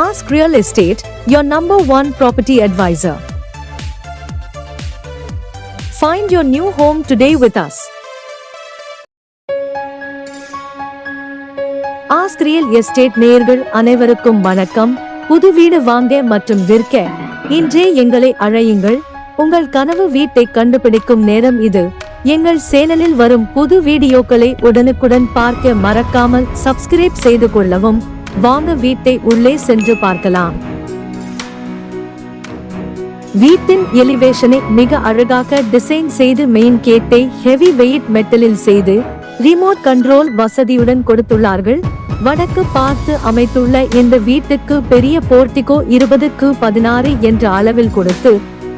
Ask Real Estate, your number one property advisor. Find your new home today with us. Ask real estate நேயர்கள் அனைவருக்கும் வணக்கம். புது வீடு வாங்க மற்றும் விற்க. இன்றே எங்களை அழையுங்கள். உங்கள் கனவு வீட்டை கண்டுபிடிக்கும் நேரம் இது. எங்கள் சேனலில் வரும் புது வீடியோக்களை உடனுக்குடன் பார்க்க மறக்காமல் சப்ஸ்கிரைப் செய்து கொள்ளவும். வாங்க வீட்டை உள்ளே சென்று பார்க்கலாம். வீட்டின் எலிவேஷனை மிக அழகாக டிசைன் செய்து மெயின் கேட்டை ஹெவி வெயிட் மெட்டலில் செய்து ரிமோட் கண்ட்ரோல் வசதியுடன் கொடுத்துள்ளார்கள். வடக்கு பார்த்து அமைத்துள்ள இந்த வீட்டுக்கு பெரிய போர்ட்டிகோ இருபதுக்கு பதினாறு என்ற அளவில் கொடுத்து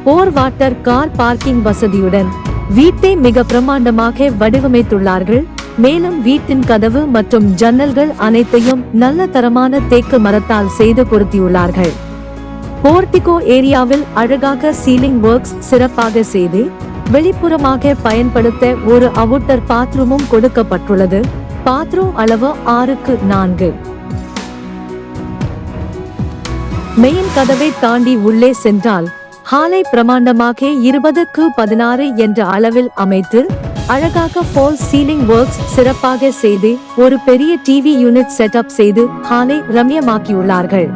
போர் வாட்டர் கார் பார்க்கிங் வசதியுடன் வீட்டை மிக பிரமாண்டமாக வடிவமைத்துள்ளார்கள். மேலும் வீட்டின் கதவு மற்றும் ஜன்னல்கள் அனைத்தையும் நல்ல தரமான தேக்கு மரத்தால் செய்து பொருத்தியுள்ளார்கள். போர்டிகோ ஏரியாவில் அழகாக சீலிங் ஒர்க்ஸ் சிறப்பாக செய்து வெளிப்புறமாக பயன்படுத்த ஒரு அவுட்டர் பாத்ரூமும் கொடுக்கப்பட்டுள்ளது. பாத்ரூம் அளவு ஆறுக்கு நான்கு. மெயின் கதவை தாண்டி உள்ளே சென்றால் ஹாலை பிரமாண்டமாக இருபதுக்கு பதினாறு என்ற அளவில் அமைத்து அழகாக ஃபால் சீலிங் ஒர்க்ஸ் சிறப்பாக செய்து ஒரு பெரிய டிவி யூனிட் செட்டப் செய்து ஹாலை ரம்யமாக்கியுள்ளார்கள்.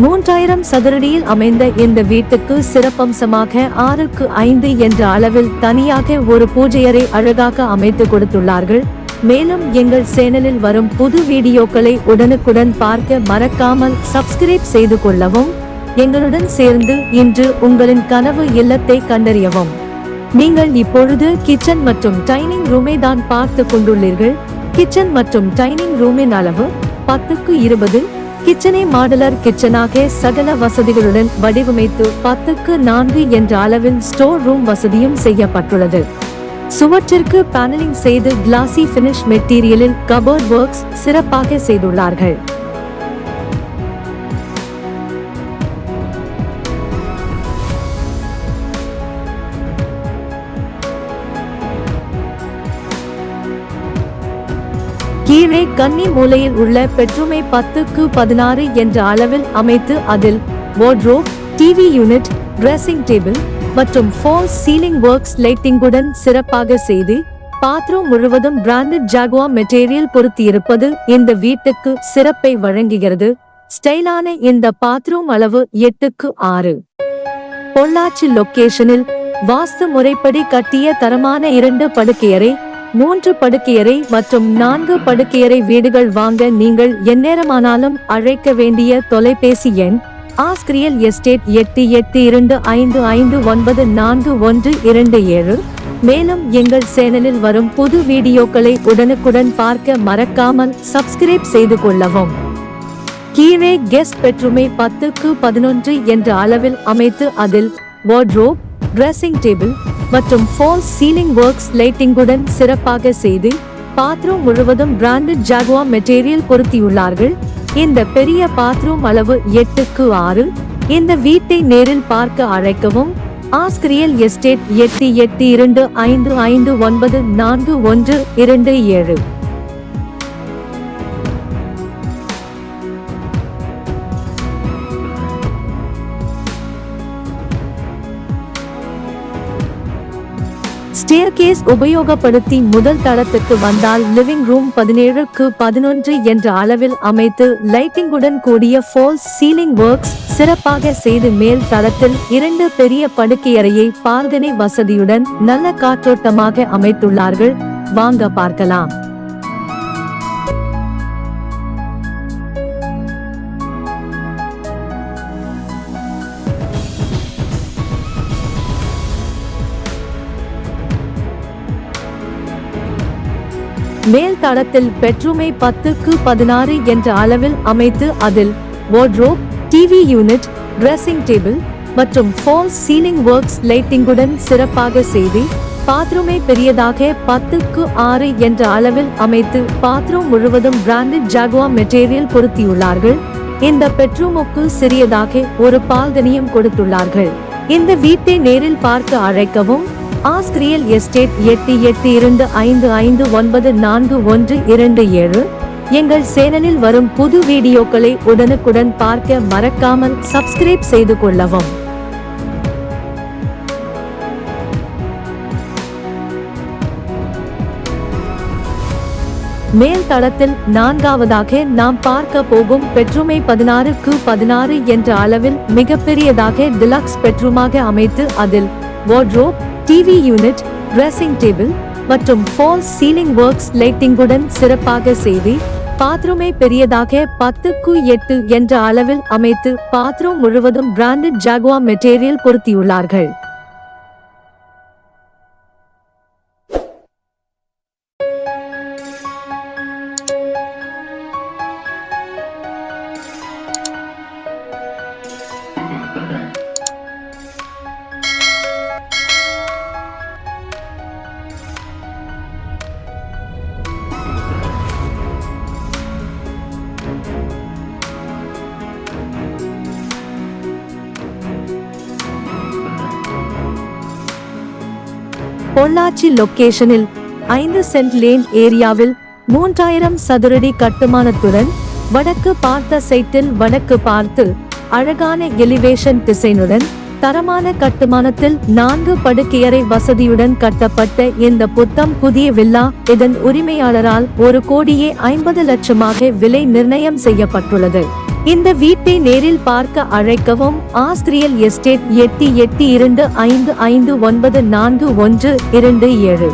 மூன்றாயிரம் சதுரடியில் அமைந்த இந்த வீட்டுக்கு சிறப்பம்சமாக ஆறுக்கு ஐந்து என்ற அளவில் தனியாக ஒரு பூஜையறை அழகாக அமைத்து கொடுத்துள்ளார்கள். மேலும் எங்கள் சேனலில் வரும் புது வீடியோக்களை உடனுக்குடன் பார்க்க மறக்காமல் சப்ஸ்கிரைப் செய்து கொள்ளவும். எங்களுடன் சேர்ந்து இன்று உங்களின் கனவு இல்லத்தை கண்டறியவும். நீங்கள் இப்பொழுது கிச்சன் மற்றும் டைனிங் ரூமை தான் பார்த்து கொண்டுள்ளீர்கள். கிச்சன் மற்றும் டைனிங் ரூமின் அளவு பத்துக்கு இருபது கிச்சனை மாடலர் கிச்சனாக சகல வசதிகளுடன் வடிவமைத்து பத்துக்கு நான்கு என்ற அளவில் ஸ்டோர் ரூம் வசதியும் செய்யப்பட்டுள்ளது. சுவற்றிற்கு பேனலிங் செய்து கிளாசி பினிஷ் மெட்டீரியலில் கபோர்ட் ஒர்க்ஸ் சிறப்பாக செய்துள்ளார்கள். கீழே கன்னி மூலையில் உள்ள பெட்ரூமை பத்துக்கு பதினாறு என்ற அளவில் அமைத்து அதில் wardrobe TV unit dressing table மற்றும் ஃபால்ஸ் சீலிங் ஒர்க்ஸ் லைட்டிங்குடன் சிறப்பாக செய்து பாத்ரூம் முழுவதும் பிராண்டட் ஜாகுவா மெட்டீரியல் பொருத்தியிருப்பது இந்த வீட்டுக்கு சிறப்பை வழங்குகிறது. ஸ்டைலான இந்த பாத்ரூம் அளவு எட்டுக்கு ஆறு. பொள்ளாச்சி லொக்கேஷனில் வாஸ்து முறைப்படி கட்டிய தரமான இரண்டு படுக்கையறை மூன்று படுக்கையறை மற்றும் நான்கு படுக்கையறை வீடுகள் வாங்க நீங்கள் எந்நேரமானாலும் அழைக்க வேண்டிய தொலைபேசி எண் ஆஸ்கிரியல் எஸ்டேட் எட்டு எட்டு இரண்டு ஐந்து ஐந்து ஒன்பது நான்கு ஒன்று இரண்டு ஏழு. மேலும் எங்கள் சேனலில் வரும் புது வீடியோக்களை உடனுக்குடன் பார்க்க மறக்காமல் சப்ஸ்கிரைப் செய்து கொள்ளவும். கீழே கெஸ்ட் பெட்ரூமை பத்துக்கு பதினொன்று என்ற அளவில் அமைத்து அதில் வார்ட்ரோப் ட்ரெஸ்ஸிங் டேபிள் மற்றும் ஃபால்ஸ் சீலிங் ஒர்க்ஸ் லைட்டிங்குடன் சிறப்பாக செய்து பாத்ரூம் முழுவதும் பிராண்டட் ஜாகுவா மெட்டீரியல் பொருத்தியுள்ளார்கள். இந்த பெரிய பாத்ரூம் அளவு எட்டுக்கு ஆறு. இந்த வீட்டை நேரில் பார்க்க அழைக்கவும். ஆஸ்கிரியல் எஸ்டேட் எட்டு எட்டு இரண்டு ஐந்து ஐந்து ஒன்பது நான்கு ஒன்று இரண்டு ஏழு. ஸ்டேர்கேஸ் உபயோகப்படுத்தி முதல் தளத்துக்கு வந்தால் லிவிங் ரூம் பதினேழுக்கு பதினொன்று என்ற அளவில் அமைத்து லைட்டிங்குடன் கூடிய ஃபால்ஸ் சீலிங் ஒர்க்ஸ் சிறப்பாக செய்து மேல் தளத்தில் இரண்டு பெரிய படுக்கையறையை பால்கனி வசதியுடன் நல்ல காற்றோட்டமாக அமைத்துள்ளார்கள். வாங்க பார்க்கலாம். மேல் தளத்தில் பெட்ரூமை பத்துக்கு பதினாறு என்ற அளவில் அமைத்து அதில் wardrobe TV unit dressing table மற்றும் ஃபால்ஸ் சீலிங் ஒர்க்ஸ் லைட்டிங்குடன் சிறப்பாக செய்து பாத்ரூமை பெரியதாக பத்துக்கு ஆறு என்ற அளவில் அமைத்து பாத்ரூம் முழுவதும் பிராண்டட் ஜாகுவா மெட்டீரியல் பொருத்தியுள்ளார்கள். இந்த பெட்ரூமுக்கு சிறியதாக ஒரு பால்கனியும் கொடுத்துள்ளார்கள். இந்த வீட்டை நேரில் பார்க்க அழைக்கவும் ஆஸ்க் ரியல் எஸ்டேட் எட்டு எட்டு இரண்டு ஐந்து ஐந்து ஒன்பது நான்கு ஒன்று இரண்டு ஏழு. எங்கள் சேனலில் வரும் புது வீடியோக்களை உடனுக்குடன் பார்க்க மறக்காமல் சப்ஸ்கிரைப் செய்து கொள்ளவும். மேல் தளத்தில் நான்காவதாக நாம் பார்க்க போகும் பெட்ரூமை பதினாறுக்கு பதினாறு என்ற அளவில் மிகப்பெரியதாக டிலக்ஸ் பெட்ரூமாக அமைத்து அதில் wardrobe TV unit dressing table மற்றும் ஃபால்ஸ் சீலிங் ஒர்க்ஸ் லைட்டிங்குடன் சிறப்பாக செய்து பாத்ரூமை பெரியதாக பத்துக்கு எட்டு என்ற அளவில் அமைத்து பாத்ரூம் முழுவதும் பிராண்டட் ஜாகுவா மெட்டீரியல் பொருத்தியுள்ளார்கள். பொள்ளாச்சி லொகேஷனில் ஐந்து சென்ட் லேன் ஏரியாவில் மூன்றாயிரம் சதுரடி கட்டுமானத்துடன் வடக்கு பார்த்த சைட்டில் வடக்கு பார்த்து அழகான எலிவேஷன் டிசைனுடன் தரமான கட்டுமானத்தில் நான்கு படுக்கையறை வசதியுடன் கட்டப்பட்ட இந்த புத்தம் புதிய வில்லா இதன் உரிமையாளரால் ஒரு கோடியே ஐம்பது லட்சமாக விலை நிர்ணயம் செய்யப்பட்டுள்ளது. இந்த வீட்டை நேரில் பார்க்க அழைக்கவும் ஆஸ்திரியல் எஸ்டேட் எட்டு எட்டு இரண்டு ஐந்து ஐந்து ஒன்பது நான்கு ஒன்று இரண்டு ஏழு.